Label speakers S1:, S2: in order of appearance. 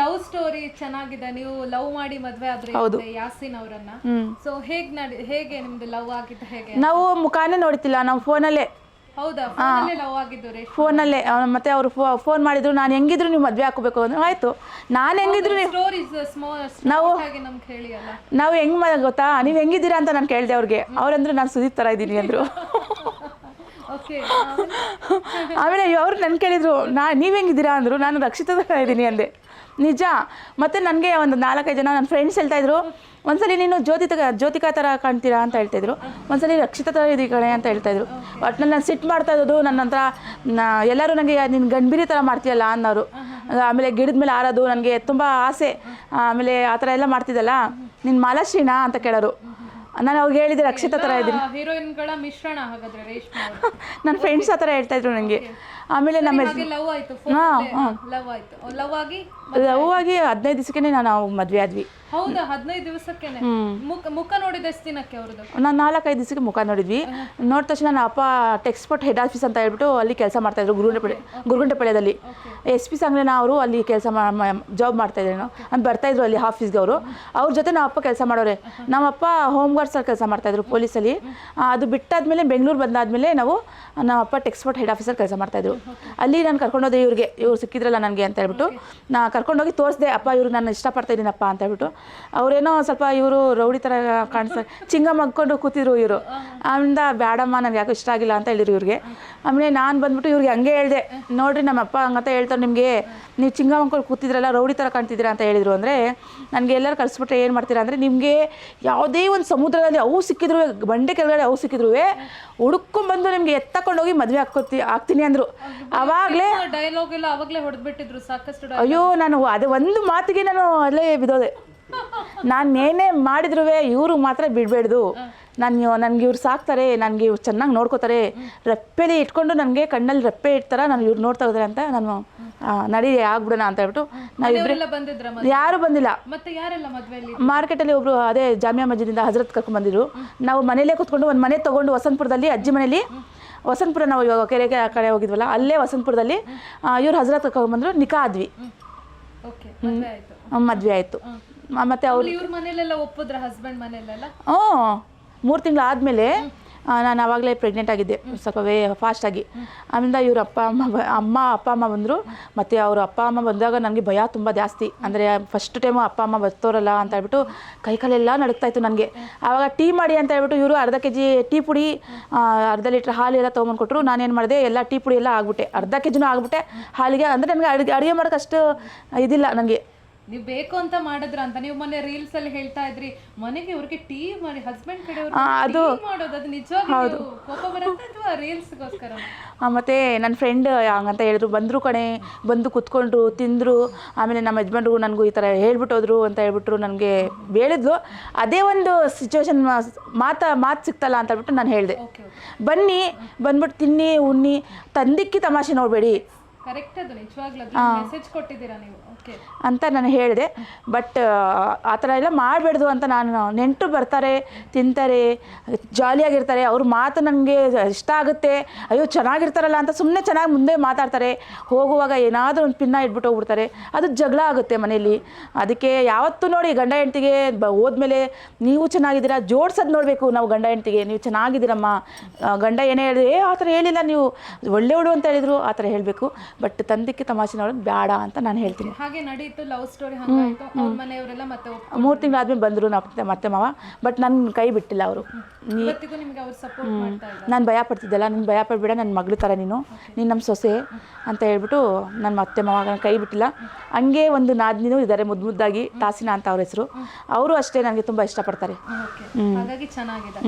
S1: Love story ಚೆನ್ನಾಗಿದೆ ನೀವು love ಮಾಡಿ ಮದ್ವೆ ಆದ್ರೆ ಯಾಸಿನ್ ಅವರನ್ನ. ಸೊ ಹೇಗ್ ನಡಿ ಹೇಗೆ ನಿಮ್ದು ಲವ್ ಆಗಿದ್ದು ಹೇಗೆ?
S2: ನಾವು ಮುಖಾನೇ ನೋಡ್ತಿಲ್ಲ ನಾವು ಫೋನಲ್ಲೇ.
S1: ಹೌದಾ? ಫೋನಲ್ಲೇ ಲವ್ ಆಗಿದ್ದು ರೀ
S2: ಫೋನಲ್ಲೇ ಮತ್ತೆ ಅವ್ರು ಫೋನ್ ಮಾಡಿದ್ರು ನಾನು ಹೆಂಗಿದ್ರು ನೀವು ಮದ್ವೆ ಹಾಕೋಬೇಕು ಅಂದ್ರೆ ಆಯ್ತು. ನಾನು ಹೆಂಗಿದ್ರು ನೀವು
S1: ಸ್ಟೋರೀಸ್
S2: ನಾವು-
S1: ಹಾಗೆ ನಮ್ಗೆ ಹೇಳಿ ಅಲ್ಲ
S2: ನಾವು ಹೆಂಗ್ ಗೊತ್ತಾ? ನೀವು ಹೆಂಗಿದ್ದೀರಾ ಅಂತ ನಾನು ಕೇಳಿದೆ ಅವ್ರಿಗೆ. ಅವ್ರಂದ್ರೆ ನಾನು ಸುದೀಪ್ ತರ ಇದ್ದೀನಿ ಅಂದರು. ಆಮೇಲೆ ಅವ್ರು ನನ್ನ ಕೇಳಿದ್ರು ನಾ ನೀವು ಹೆಂಗಿದ್ದೀರಾ? ಅಂದರು ನಾನು ರಕ್ಷಿತ ಇದ್ದೀನಿ ಅಂದೆ. ನಿಜ. ಮತ್ತು ನನಗೆ ಒಂದು ನಾಲ್ಕೈದು ಜನ ನನ್ನ ಫ್ರೆಂಡ್ಸ್ ಹೇಳ್ತಾಯಿದ್ರು ಒಂದ್ಸಲಿ ನೀನು ಜ್ಯೋತಿ ಜ್ಯೋತಿಕಾ ಥರ ಕಾಣ್ತೀರಾ? ಅಂತ ಹೇಳ್ತಾಯಿದ್ರು ಒಂದ್ಸಲಿ ರಕ್ಷಿತ ಥರ ಇದೀ ಕಣೆ ಅಂತ ಹೇಳ್ತಾಯಿದ್ರು ಒಟ್ನಲ್ಲಿ ನಾನು ಸಿಟ್ಟು ಮಾಡ್ತಾ ಇರೋದು ನನ್ನ ಹತ್ರ ಎಲ್ಲರೂ ನನಗೆ ನಿನ್ನ ಗಂಭೀರಿ ಥರ ಮಾಡ್ತೀಯಲ್ಲ? ಅನ್ನೋರು. ಆಮೇಲೆ ಗಿಡದ ಮೇಲೆ ಆರೋದು ನನಗೆ ತುಂಬ ಆಸೆ. ಆಮೇಲೆ ಆ ಥರ ಎಲ್ಲ ಮಾಡ್ತಿದ್ದಲ್ಲ ನಿನ್ನ ಮಾಲಾಶ್ರೀನಾ? ಅಂತ ಕೇಳೋರು. ನಾನು ಅವ್ರಿಗೆ ಹೇಳಿದ್ರೆ ರಕ್ಷಿತ ಥರ ಇದ್ದೀನಿ.
S1: ಹೀರೋಯಿನ್ಗಳ ಮಿಶ್ರಣ ಹಾಗಾದ್ರೆ ರೇಷ್ಮೆ.
S2: ನನ್ನ ಫ್ರೆಂಡ್ಸ್ ಆ ಥರ ಹೇಳ್ತಾಯಿದ್ರು ನನಗೆ ಆಮೇಲೆ ನಮ್ಮ
S1: ಲವ್ ಆಯ್ತು ಲವ್ ಆಯ್ತು. ಲವ್ ಆಗಿ
S2: ಲವ್ ಆಗಿ ಹದಿನೈದು ದಿವಸಕ್ಕೆ ನಾನು ಮದುವೆ ಆದ್ವಿ.
S1: ಹೌದಾ ಹದಿನೈದು ದಿವಸಕ್ಕೇನೆ. ಮುಖ ಮುಖ ನೋಡಿದ ಎಷ್ಟು ದಿನಕ್ಕೆ ಅವ್ರದ್ದು?
S2: ನಾನು ನಾಲ್ಕೈದು ದಿವಸಕ್ಕೆ ಮುಖ ನೋಡಿದ್ವಿ. ನೋಡಿದ ತಕ್ಷಣ ನನ್ನ ಅಪ್ಪ ಟೆಕ್ಸ್ಪೋರ್ಟ್ ಹೆಡ್ ಆಫೀಸ್ ಅಂತ ಹೇಳ್ಬಿಟ್ಟು ಅಲ್ಲಿ ಕೆಲಸ ಮಾಡ್ತಾಯಿದ್ರು ಗುರುಗುಂಟೆಪಳ್ಳಿ ಗುರುಗುಂಟೆಪಳ್ಯದಲ್ಲಿ ಎಸ್ ಪಿ ಸಂಗ್ಲೇನ ಅವರು ಅಲ್ಲಿ ಕೆಲಸ ಜಾಬ್ ಮಾಡ್ತಾಯಿದ್ರು ಅಂತ ಬರ್ತಾಯಿದ್ರು ಅಲ್ಲಿ ಆಫೀಸ್ಗೆ ಅವರು ಅವ್ರ ಜೊತೆ ನಮ್ಮ ಅಪ್ಪ ಕೆಲಸ ಮಾಡೋರೆ. ನಮ್ಮಪ್ಪ ಹೋಮ್ ಗಾರ್ಡ್ಸಲ್ಲಿ ಕೆಲಸ ಮಾಡ್ತಾಯಿದ್ರು ಪೊಲೀಸಲ್ಲಿ ಅದು ಬಿಟ್ಟಾದ್ಮೇಲೆ ಬೆಂಗಳೂರು ಬಂದಾದ್ಮೇಲೆ ನಾವು ನಮ್ಮಪ್ಪ ಟೆಕ್ಸ್ಪೋರ್ಟ್ ಹೆಡ್ ಆಫೀಸಲ್ಲಿ ಕೆಲಸ ಮಾಡ್ತಾಯಿದ್ರು ಅಲ್ಲಿ ನಾನು ಕರ್ಕೊಂಡೋದೆ ಇವ್ರಿಗೆ. ಇವ್ರು ಸಿಕ್ಕಿದ್ರಲ್ಲ ನನಗೆ ಅಂತ ಹೇಳ್ಬಿಟ್ಟು. ನಾ ಕರ್ಕೊಂಡೋಗಿ ತೋರಿಸಿದೆ ಅಪ್ಪ ಇವ್ರಿಗೆ ನಾನು ಇಷ್ಟಪಡ್ತಾ ಇದ್ದೀನಪ್ಪ ಅಂತ ಹೇಳ್ಬಿಟ್ಟು. ಅವರೇನೋ ಸ್ವಲ್ಪ ಇವರು ರೌಡಿ ಥರ ಕಾಣಿಸ್ತಾರೆ. ಚಿಂಗ ಮಗ್ಕೊಂಡು ಕೂತಿದ್ರು ಇವರು. ಆಮಿಂದ ಬೇಡಮ್ಮ ನನಗೆ ಯಾಕೋ ಇಷ್ಟ ಆಗಿಲ್ಲ ಅಂತ ಹೇಳಿದ್ರು ಇವ್ರಿಗೆ. ಆಮೇಲೆ ನಾನು ಬಂದ್ಬಿಟ್ಟು ಇವ್ರಿಗೆ ಹಂಗೆ ಹೇಳಿದೆ ನೋಡಿರಿ ನಮ್ಮ ಅಪ್ಪ ಹಂಗಂತ ಹೇಳ್ತಾರೆ ನಿಮಗೆ. ನೀವು ಚಿಂಗ ಮಗ್ಕೊಂಡು ಕೂತಿದ್ರಲ್ಲ ರೌಡಿ ಥರ ಕಾಣ್ತಿದ್ದೀರಾ ಅಂತ ಹೇಳಿದರು ಅಂದರೆ ನನಗೆ ಎಲ್ಲರೂ ಕಳಿಸ್ಬಿಟ್ರೆ ಏನು ಮಾಡ್ತೀರಾ ಅಂದರೆ ನಿಮಗೆ ಯಾವುದೇ ಒಂದು ಸಮುದ್ರದಲ್ಲಿ ಅವು ಸಿಕ್ಕಿದ್ರು ಬಂಡೆ ಕೆಳಗಡೆ ಅವು ಸಿಕ್ಕಿದ್ರು ಹುಡುಕೊಂಬಂದು ನಿಮಗೆ ಎತ್ತಕೊಂಡೋಗಿ ಮದುವೆ ಹಾಕೋತಿ ಹಾಕ್ತೀನಿ ಅಂದರು. ಆವಾಗಲೇ
S1: ಡೈಲಾಗ್ ಎಲ್ಲ ಅವಾಗಲೇ ಹೊಡೆದ್ಬಿಟ್ಟಿದ್ರು ಸಾಕಷ್ಟು
S2: ಅಯ್ಯೋ ನಾನು ಅದೇ ಒಂದು ಮಾತಿಗೆ ನಾನು ಅಲ್ಲೇ ಬಿದ್ದೋದೆ. ನಾನು ಏನೇ ಮಾಡಿದ್ರು ಇವರು ಮಾತ್ರ ಬಿಡಬೇಡ್ದು. ನಾನು ನನಗೆ ಇವ್ರು ಸಾಕ್ತಾರೆ ನನಗೆ ಇವ್ರು ಚೆನ್ನಾಗಿ ನೋಡ್ಕೋತಾರೆ. ರೆಪ್ಪೆಲಿ ಇಟ್ಕೊಂಡು ನನಗೆ ಕಣ್ಣಲ್ಲಿ ರೆಪ್ಪೆ ಇಡ್ತಾರ ನಾನು ಇವ್ರು ನೋಡ್ತಾ ಇದ್ದಾರೆ ಅಂತ ನಾನು ನಡಿ ಆಗ್ಬಿಡೋಣ ಅಂತ ಹೇಳ್ಬಿಟ್ಟು ನಾವು
S1: ಬಂದಿದ್ರ
S2: ಯಾರು ಬಂದಿಲ್ಲ. ಮಾರ್ಕೆಟಲ್ಲಿ ಒಬ್ರು ಅದೇ ಜಾಮಿಯಾ ಮಸ್ಜಿದಿಂದ ಹಜರತ್ ಕರ್ಕೊಂಡ್ ಬಂದಿದ್ರು. ನಾವು ಮನೇಲೇ ಕೂತ್ಕೊಂಡು ಒಂದು ಮನೆ ತಗೊಂಡು ವಸಂತಪುರದಲ್ಲಿ ಅಜ್ಜಿ ಮನೇಲಿ ವಸಂತಪುರ ನಾವು ಇವಾಗ ಕೆರೆಗೆ ಆ ಕಡೆ ಹೋಗಿದ್ವಲ್ಲ ಅಲ್ಲೇ ವಸಂತಪುರದಲ್ಲಿ ಇವ್ರು ಹಜರತ್ ಕರ್ಕೊಂಡ್ಬಂದ್ರು ನಿಖಾ ಆದ್ವಿ.
S1: ಓಕೆ ಮದ್ವೆ ಆಯ್ತು.
S2: ಮದುವೆ ಆಯಿತು. ಮತ್ತು ಅವ್ರು
S1: ಇವ್ರ ಮನೇಲೆಲ್ಲ ಒಪ್ಪಿದ್ರ ಹಸ್ಬೆಂಡ್ ಮನೇಲೆಲ್ಲ?
S2: ಹ್ಞೂ. ಮೂರು ತಿಂಗಳು ಆದಮೇಲೆ ನಾನು ಆವಾಗಲೇ ಪ್ರೆಗ್ನೆಂಟ್ ಆಗಿದ್ದೆ. ಸ್ವಲ್ಪ ವೇ ಫಾಸ್ಟಾಗಿ ಆಮೇಲೆ ಇವ್ರ ಅಪ್ಪ ಅಮ್ಮ ಬ ಅಮ್ಮ ಅಪ್ಪ ಅಮ್ಮ ಬಂದರು. ಮತ್ತು ಅವ್ರ ಅಪ್ಪ ಅಮ್ಮ ಬಂದಾಗ ನನಗೆ ಭಯ ತುಂಬ ಜಾಸ್ತಿ. ಅಂದರೆ ಫಸ್ಟ್ ಟೈಮು ಅಪ್ಪ ಅಮ್ಮ ಬರ್ತೋರಲ್ಲ ಅಂತ ಹೇಳ್ಬಿಟ್ಟು ಕೈಕಾಲೆಲ್ಲ ನಡುಕ್ತಾ ಇತ್ತು ನನಗೆ. ಆವಾಗ ಟೀ ಮಾಡಿ ಅಂತ ಹೇಳ್ಬಿಟ್ಟು ಇವರು ಅರ್ಧ ಕೆ ಜಿ ಟೀ ಪುಡಿ ಅರ್ಧ ಲೀಟ್ರ್ ಹಾಲು ಎಲ್ಲ ತೊಗೊಂಬಂದು ಕೊಟ್ಟರು ನಾನೇನು ಮಾಡಿದೆ ಎಲ್ಲ ಟೀ ಪುಡಿ ಎಲ್ಲ ಆಗ್ಬಿಟ್ಟೆ. ಅರ್ಧ ಕೆ ಜಿನೂ ಆಗ್ಬಿಟ್ಟೆ ಹಾಲಿಗೆ. ಅಂದರೆ ನನಗೆ ಅಡುಗೆ ಅಡುಗೆ ಮಾಡೋಕ್ಕಷ್ಟು ಇದಿಲ್ಲ ನನಗೆ.
S1: ನೀವು ಬೇಕು ಅಂತ ಮಾಡಿದ್ರ ಅಂತ ನೀವು ಮೊನ್ನೆ ರೀಲ್ಸ್ ಅಲ್ಲಿ ಹೇಳ್ತಾ ಇದ್ರಿ ಮನೆಗೆ ಅವ್ರಿಗೆ ಟೀ ಮಾಡಿ ಹಸ್ಬೆಂಡ್ ಕಡೆ
S2: ಆ, ಅದು-
S1: ಮಾಡೋದು ಅದು ನಿಜವಾಗ್ಲೂ ಕೋಪ ಬರುತ್ತೆ ಅಥವಾ ರೀಲ್ಸ್ಗೋಸ್ಕರ
S2: ಮತ್ತೆ ನನ್ನ ಫ್ರೆಂಡ್ ಹಂಗಂತ ಹೇಳಿದ್ರು ಬಂದರು ಕಣೆ ಬಂದು ಕುತ್ಕೊಂಡ್ರು ತಿಂದರು ಆಮೇಲೆ ನಮ್ಮ ಯಜಮಾನ್ರು ನನಗೂ ಈ ಥರ ಹೇಳ್ಬಿಟ್ಟು ಹೋದ್ರು ಅಂತ ಹೇಳ್ಬಿಟ್ರು ನನಗೆ ಹೇಳಿದ್ಲು. ಅದೇ ಒಂದು ಸಿಚುವೇಶನ್ ಮಾತಾ ಮಾತು ಸಿಕ್ತಲ್ಲ ಅಂತ ಹೇಳ್ಬಿಟ್ಟು ನಾನು ಹೇಳಿದೆ. ಬನ್ನಿ ಬಂದ್ಬಿಟ್ಟು ತಿನ್ನಿ ಉಣ್ಣಿ ತಂದಿಕ್ಕಿ ತಮಾಷೆ ನೋಡಬೇಡಿ.
S1: ಕರೆಕ್ಟ್ ಅದು ನಿಜವಾಗ್ಲೂ ಮೆಸೇಜ್ ಕೊಟ್ಟಿದ್ದೀರಾ ನೀವು? ಓಕೆ
S2: ಅಂತ ನಾನು ಹೇಳಿದೆ. ಬಟ್ ಆ ಥರ ಎಲ್ಲ ಮಾಡಬೇಡ್ದು ಅಂತ ನಾನು ನೆಂಟರು ಬರ್ತಾರೆ ತಿಂತಾರೆ ಜಾಲಿಯಾಗಿರ್ತಾರೆ. ಅವ್ರ ಮಾತು ನನಗೆ ಇಷ್ಟ ಆಗುತ್ತೆ. ಅಯ್ಯೋ ಚೆನ್ನಾಗಿರ್ತಾರಲ್ಲ ಅಂತ ಸುಮ್ಮನೆ ಚೆನ್ನಾಗಿ ಮುಂದೆ ಮಾತಾಡ್ತಾರೆ. ಹೋಗುವಾಗ ಏನಾದರೂ ಒಂದು ಪಿನ್ನ ಇಟ್ಬಿಟ್ಟು ಹೋಗ್ಬಿಡ್ತಾರೆ. ಅದು ಜಗಳ ಆಗುತ್ತೆ ಮನೆಯಲ್ಲಿ ಅದಕ್ಕೆ ಯಾವತ್ತೂ ನೋಡಿ ಗಂಡ ಹೆಂಡ್ತಿಗೆ ಬ ಹೋದ್ಮೇಲೆ ನೀವು ಚೆನ್ನಾಗಿದ್ದೀರಾ ಜೋಡ್ಸೋದು ನೋಡಬೇಕು ನಾವು ಗಂಡ ಹೆಂಡ್ತಿಗೆ. ನೀವು ಚೆನ್ನಾಗಿದ್ದೀರಮ್ಮ. ಗಂಡ ಏನೇ ಹೇಳಿದ್ರೆ ಏ ಆ ಥರ ಹೇಳಿಲ್ಲ ನೀವು. ಒಳ್ಳೆಯವಳು ಅಂತ ಹೇಳಿದರು ಆ ಥರ ಹೇಳಬೇಕು. ಬಟ್ ತಂದಿಕ್ಕೆ ತಮಾಷೆ ನೋಡೋದು ಬೇಡ ಅಂತ ನಾನು ಹೇಳ್ತೀನಿ.
S1: ಹಾಗೆ ನಡೀತು ಲವ್ ಸ್ಟೋರಿ ಮನೆಯವರೆಲ್ಲ ಮತ್ತೆ
S2: ಮೂರು ತಿಂಗಳಾದ್ಮೇಲೆ ಬಂದರು ನಮ್ಮ ಮತ್ತೆ ಮಾವ. ಬಟ್ ನನ್ನ ಕೈ ಬಿಟ್ಟಿಲ್ಲ ಅವರು. ನಾನು ಭಯ ಪಡ್ತಿದ್ದಲ್ಲ ನೀನು ಭಯ ಪಡಬೇಡ ನನ್ನ ಮಗಳು ಥರ ನೀನು. ನೀನು ನಮ್ಮ ಸೊಸೆ ಅಂತ ಹೇಳ್ಬಿಟ್ಟು ನನ್ನ ಮತ್ತೆ ಮಾವ ನನ್ನ ಕೈ ಬಿಟ್ಟಿಲ್ಲ. ಹಂಗೆ ಒಂದು ನಾದಿನೂ ಇದ್ದಾರೆ ಮುದ್ದು ಮುದ್ದಾಗಿ ತಾಸಿನ ಅಂತ ಅವ್ರ ಹೆಸರು. ಅವರು ಅಷ್ಟೇ ನನಗೆ ತುಂಬ ಇಷ್ಟಪಡ್ತಾರೆ.
S1: ಹ್ಞೂ ಹಾಗಾಗಿ ಚೆನ್ನಾಗಿದೆ.